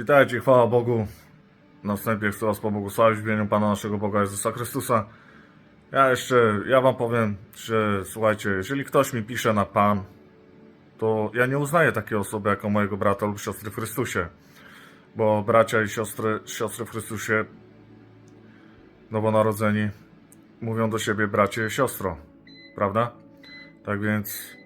Witajcie, chwała Bogu. Na wstępie chcę Was pobłogosławić w imieniu Pana naszego Boga Jezusa Chrystusa. Ja jeszcze, ja Wam powiem, że słuchajcie, jeżeli ktoś mi pisze na Pan, to ja nie uznaję takiej osoby jako mojego brata lub siostry w Chrystusie. Bo bracia i siostry, siostry w Chrystusie, nowonarodzeni, mówią do siebie bracie i siostro. Prawda? Tak więc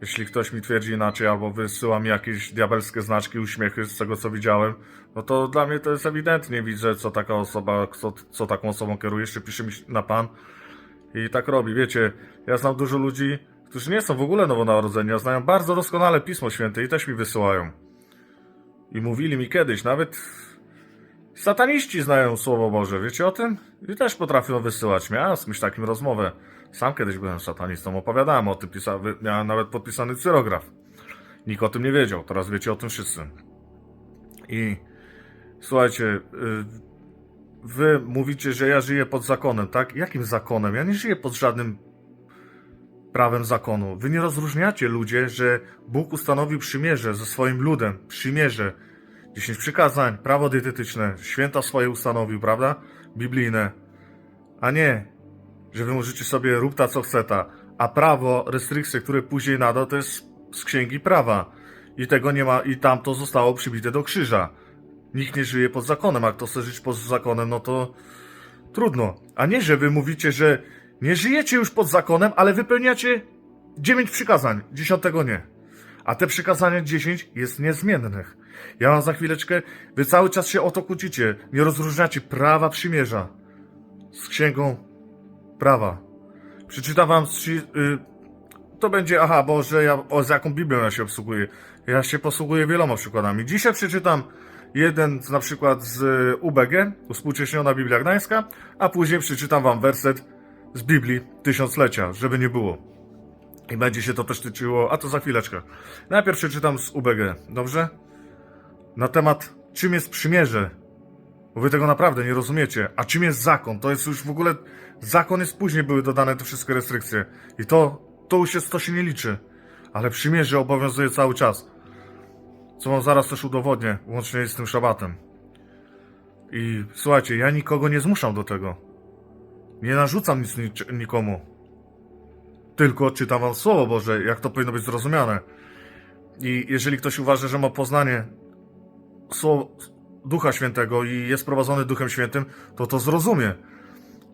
jeśli ktoś mi twierdzi inaczej albo wysyła mi jakieś diabelskie znaczki, uśmiechy z tego co widziałem, no to dla mnie to jest ewidentnie. Widzę, co taka osoba, co, co taką osobą kieruje, jeszcze pisze mi na pan i tak robi. Wiecie, ja znam dużo ludzi, którzy nie są w ogóle nowonarodzeni, a znają bardzo doskonale Pismo Święte i też mi wysyłają. I mówili mi kiedyś, nawet sataniści znają Słowo Boże, wiecie o tym? I też potrafią wysyłać. Miałem z kimś takim rozmowę. Sam kiedyś byłem satanistą, opowiadałem o tym, pisa- miałem nawet podpisany cyrograf. Nikt o tym nie wiedział, teraz wiecie o tym wszyscy. I słuchajcie, y, wy mówicie, że ja żyję pod zakonem, tak? Jakim zakonem? Ja nie żyję pod żadnym prawem zakonu. Wy nie rozróżniacie ludzie, że Bóg ustanowił przymierze ze swoim ludem. Przymierze. Dziesięć przykazań, prawo dietetyczne, święta swoje ustanowił, prawda? Biblijne. A nie, że wy możecie sobie rób ta co chce ta. A prawo, restrykcje, które później nada, to jest z księgi prawa. I tego nie ma, i tam to zostało przybite do krzyża. Nikt nie żyje pod zakonem, a kto chce żyć pod zakonem, no to trudno. A nie, że wy mówicie, że nie żyjecie już pod zakonem, ale wypełniacie dziewięć przykazań, dziesiątego nie. A te przykazania 10 jest niezmiennych. Ja mam za chwileczkę, wy cały czas się o to kłócicie. Nie rozróżniacie prawa przymierza z księgą prawa. Przeczytam wam, trzy- y, to będzie, aha, bo że ja, o, z jaką Biblią ja się obsługuję. Ja się posługuję wieloma przykładami. Dzisiaj przeczytam jeden z, na przykład z y, UBG, Uspółcześniona Biblia Gdańska, a później przeczytam wam werset z Biblii Tysiąclecia, żeby nie było. I będzie się to też tyczyło, a to za chwileczkę. Najpierw przeczytam z UBG, dobrze? Na temat, czym jest przymierze. Bo wy tego naprawdę nie rozumiecie. A czym jest zakon? To jest już w ogóle. Zakon jest później, były dodane te wszystkie restrykcje. I to, to już jest, to się nie liczy. Ale przymierze obowiązuje cały czas. Co wam zaraz też udowodnię, łącznie z tym szabatem. I słuchajcie, ja nikogo nie zmuszam do tego. Nie narzucam nic nikomu. Tylko czytam wam Słowo Boże, jak to powinno być zrozumiane. I jeżeli ktoś uważa, że ma poznanie Słowa, Ducha Świętego i jest prowadzony Duchem Świętym, to to zrozumie.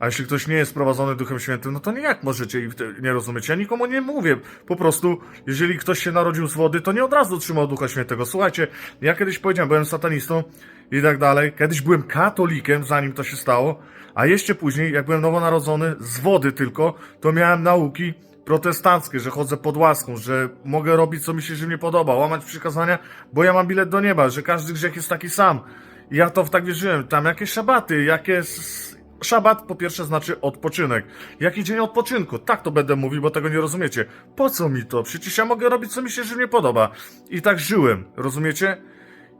A jeśli ktoś nie jest prowadzony Duchem Świętym, no to nie jak możecie i nie rozumieć. Ja nikomu nie mówię. Po prostu, jeżeli ktoś się narodził z wody, to nie od razu otrzymał Ducha Świętego. Słuchajcie, ja kiedyś powiedziałem, byłem satanistą i tak dalej. Kiedyś byłem katolikiem, zanim to się stało. A jeszcze później, jak byłem nowonarodzony, z wody tylko, to miałem nauki protestanckie, że chodzę pod łaską, że mogę robić, co mi się żywnie podoba, łamać przykazania, bo ja mam bilet do nieba, że każdy grzech jest taki sam. I ja to w tak wierzyłem. Tam jakieś szabaty, jakie... Szabat po pierwsze znaczy odpoczynek. Jaki dzień odpoczynku? Tak to będę mówił, bo tego nie rozumiecie. Po co mi to? Przecież ja mogę robić, co mi się żywnie podoba. I tak żyłem, rozumiecie?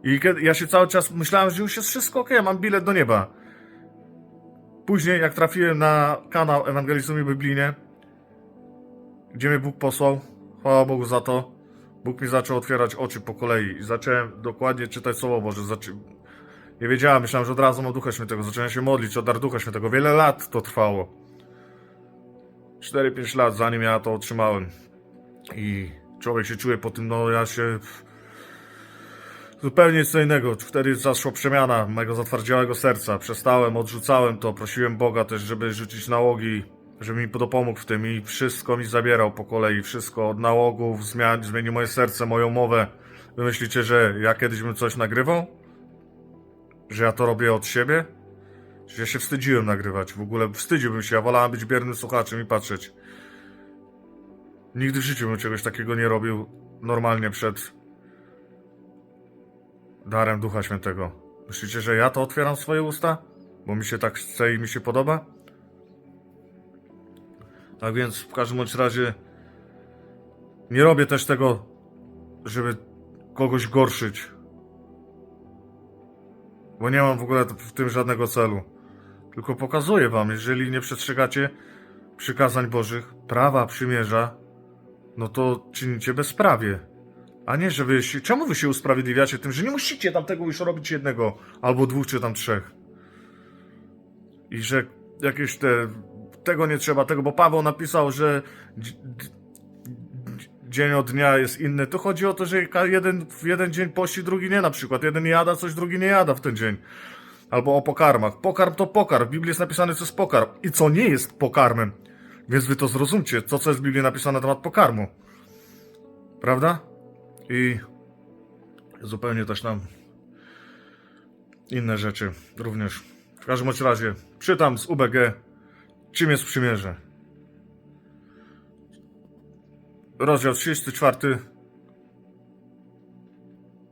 I kiedy ja się cały czas myślałem, że już jest wszystko ok, mam bilet do nieba. Później, jak trafiłem na kanał Ewangelizmu Biblijnie, gdzie mnie Bóg posłał, chwała Bogu za to, Bóg mi zaczął otwierać oczy po kolei i zacząłem dokładnie czytać Słowo Boże. Zaczę... Nie wiedziałem, myślałem, że od razu mam Ducha Świętego. Zacząłem się modlić o dar Ducha Świętego. Wiele lat to trwało. 4-5 lat, zanim ja to otrzymałem. I człowiek się czuje po tym, no ja się... Zupełnie co innego. Wtedy zaszła przemiana mego zatwardziałego serca. Przestałem, odrzucałem to. Prosiłem Boga też, żeby rzucić nałogi, żeby mi dopomógł w tym i wszystko mi zabierał po kolei. Wszystko od nałogów, zmian, zmienił moje serce, moją mowę. Wy myślicie, że ja kiedyś bym coś nagrywał? Że ja to robię od siebie? Że ja się wstydziłem nagrywać. W ogóle wstydziłbym się. Ja wolałem być biernym słuchaczem i patrzeć. Nigdy w życiu bym czegoś takiego nie robił normalnie przed darem Ducha Świętego. Myślicie, że ja to otwieram swoje usta? Bo mi się tak chce i mi się podoba? Tak więc w każdym bądź razie nie robię też tego, żeby kogoś gorszyć. Bo nie mam w ogóle w tym żadnego celu. Tylko pokazuję wam, jeżeli nie przestrzegacie przykazań Bożych, prawa, przymierza, no to czynicie bezprawie. A nie, że wy się, czemu wy się usprawiedliwiacie tym, że nie musicie tam tego już robić jednego, albo dwóch, czy tam trzech. I że jakieś te, tego nie trzeba, tego, bo Paweł napisał, że dzień od dnia jest inny. To chodzi o to, że jeden, jeden dzień pości, drugi nie na przykład. Jeden jada coś, drugi nie jada w ten dzień. Albo o pokarmach. Pokarm to pokarm. W Biblii jest napisane, co jest pokarm. I co nie jest pokarmem. Więc wy to zrozumcie, co, co jest w Biblii napisane na temat pokarmu. Prawda? I zupełnie też nam inne rzeczy również. W każdym razie, czytam z UBG, czym jest przymierze. Rozdział 34,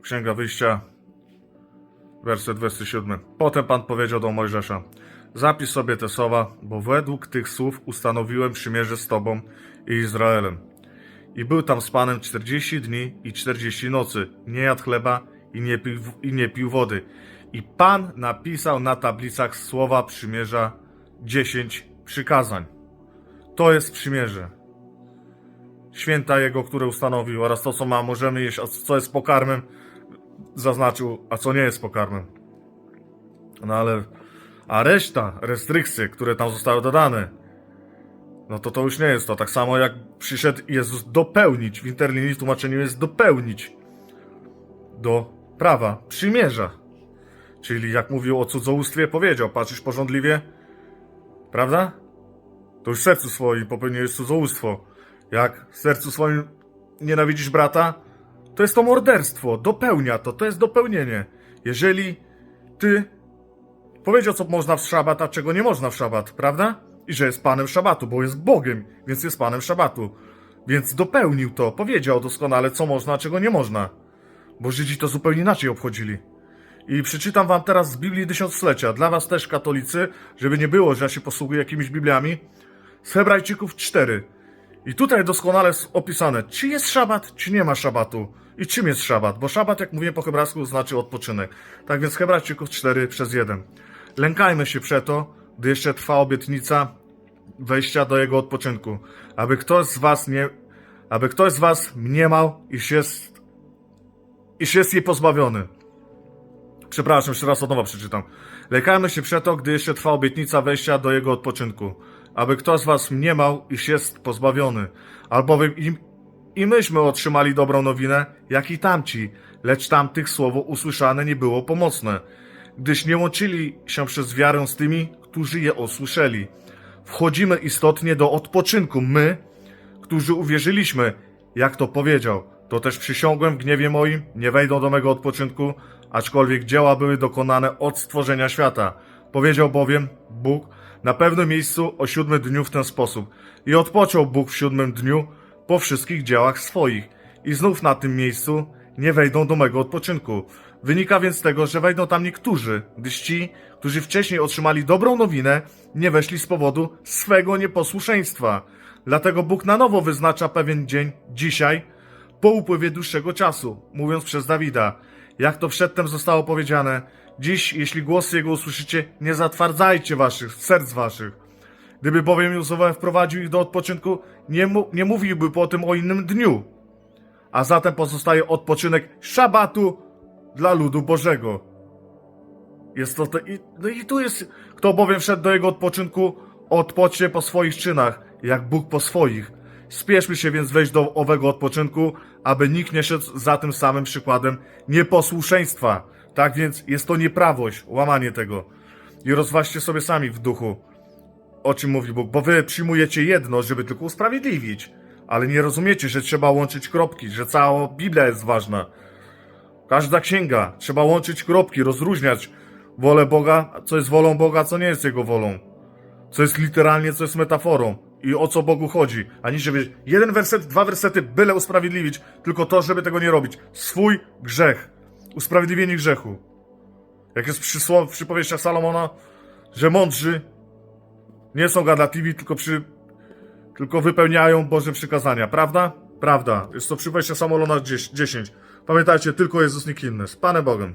Księga Wyjścia, werset 27. Potem Pan powiedział do Mojżesza, zapisz sobie te słowa, bo według tych słów ustanowiłem przymierze z Tobą i Izraelem. I był tam z Panem 40 dni i 40 nocy. Nie jadł chleba i nie pił, i nie pił wody. I Pan napisał na tablicach słowa przymierza 10 przykazań. To jest przymierze. Święta Jego, które ustanowił, oraz to, co ma, możemy jeść, a co jest pokarmem, zaznaczył, a co nie jest pokarmem. No ale, a reszta, restrykcje, które tam zostały dodane, no to to już nie jest to. Tak samo jak przyszedł Jezus dopełnić, w interlinii tłumaczeniu jest dopełnić do prawa przymierza. Czyli jak mówił o cudzołóstwie, powiedział, patrzysz porządliwie, prawda? To już sercu swoim popełniłeś cudzołóstwo. Jak w sercu swoim nienawidzisz brata, to jest to morderstwo, dopełnia to, to jest dopełnienie. Jeżeli ty powiedział, co można w szabat, a czego nie można w szabat, prawda? I że jest panem szabatu, bo jest Bogiem, więc jest panem szabatu. Więc dopełnił to, powiedział doskonale, co można, a czego nie można. Bo Żydzi to zupełnie inaczej obchodzili. I przeczytam wam teraz z Biblii Tysiąclecia, dla was też katolicy, żeby nie było, że ja się posługuję jakimiś Bibliami, z Hebrajczyków 4. I tutaj doskonale jest opisane, czy jest szabat, czy nie ma szabatu. I czym jest szabat? Bo szabat, jak mówię po hebrajsku, znaczy odpoczynek. Tak więc Hebrajczyków 4 przez 1. Lękajmy się przeto, gdy jeszcze trwa obietnica wejścia do jego odpoczynku, aby ktoś z was nie, aby ktoś z was mniemał, iż jest, iż jest jej pozbawiony. Przepraszam, jeszcze raz od nowa przeczytam. Lękajmy się przeto, gdy jeszcze trwa obietnica wejścia do jego odpoczynku, aby kto z was mniemał, iż jest pozbawiony, albowiem i, i myśmy otrzymali dobrą nowinę, jak i tamci, lecz tamtych słowo usłyszane nie było pomocne, gdyż nie łączyli się przez wiarę z tymi, którzy je usłyszeli. Wchodzimy istotnie do odpoczynku, my, którzy uwierzyliśmy, jak to powiedział. To też przysiągłem w gniewie moim, nie wejdą do mego odpoczynku, aczkolwiek dzieła były dokonane od stworzenia świata. Powiedział bowiem Bóg na pewnym miejscu o siódmym dniu w ten sposób. I odpoczął Bóg w siódmym dniu po wszystkich dziełach swoich. I znów na tym miejscu nie wejdą do mego odpoczynku. Wynika więc z tego, że wejdą tam niektórzy, gdyż ci, którzy wcześniej otrzymali dobrą nowinę, nie weszli z powodu swego nieposłuszeństwa. Dlatego Bóg na nowo wyznacza pewien dzień, dzisiaj, po upływie dłuższego czasu, mówiąc przez Dawida, jak to przedtem zostało powiedziane, dziś, jeśli głos Jego usłyszycie, nie zatwardzajcie waszych, serc waszych. Gdyby bowiem Józef wprowadził ich do odpoczynku, nie, mu, nie mówiłby po tym o innym dniu. A zatem pozostaje odpoczynek szabatu dla ludu Bożego. Jest to, te, i, no i tu jest, kto bowiem wszedł do jego odpoczynku, odpocznie po swoich czynach, jak Bóg po swoich. Spieszmy się więc wejść do owego odpoczynku, aby nikt nie szedł za tym samym przykładem nieposłuszeństwa. Tak więc jest to nieprawość, łamanie tego. I rozważcie sobie sami w duchu, o czym mówi Bóg, bo wy przyjmujecie jedno, żeby tylko usprawiedliwić, ale nie rozumiecie, że trzeba łączyć kropki, że cała Biblia jest ważna. Każda księga, trzeba łączyć kropki, rozróżniać wolę Boga, co jest wolą Boga, co nie jest Jego wolą. Co jest literalnie, co jest metaforą. I o co Bogu chodzi. Ani żeby jeden werset, dwa wersety byle usprawiedliwić, tylko to, żeby tego nie robić. Swój grzech. Usprawiedliwienie grzechu. Jak jest przysło- w Salomona, że mądrzy nie są gadatliwi, tylko przy, tylko wypełniają Boże przykazania. Prawda? Prawda. Jest to przypowieść Salomona 10. Pamiętajcie, tylko Jezus, nikt inny. Z Panem Bogiem.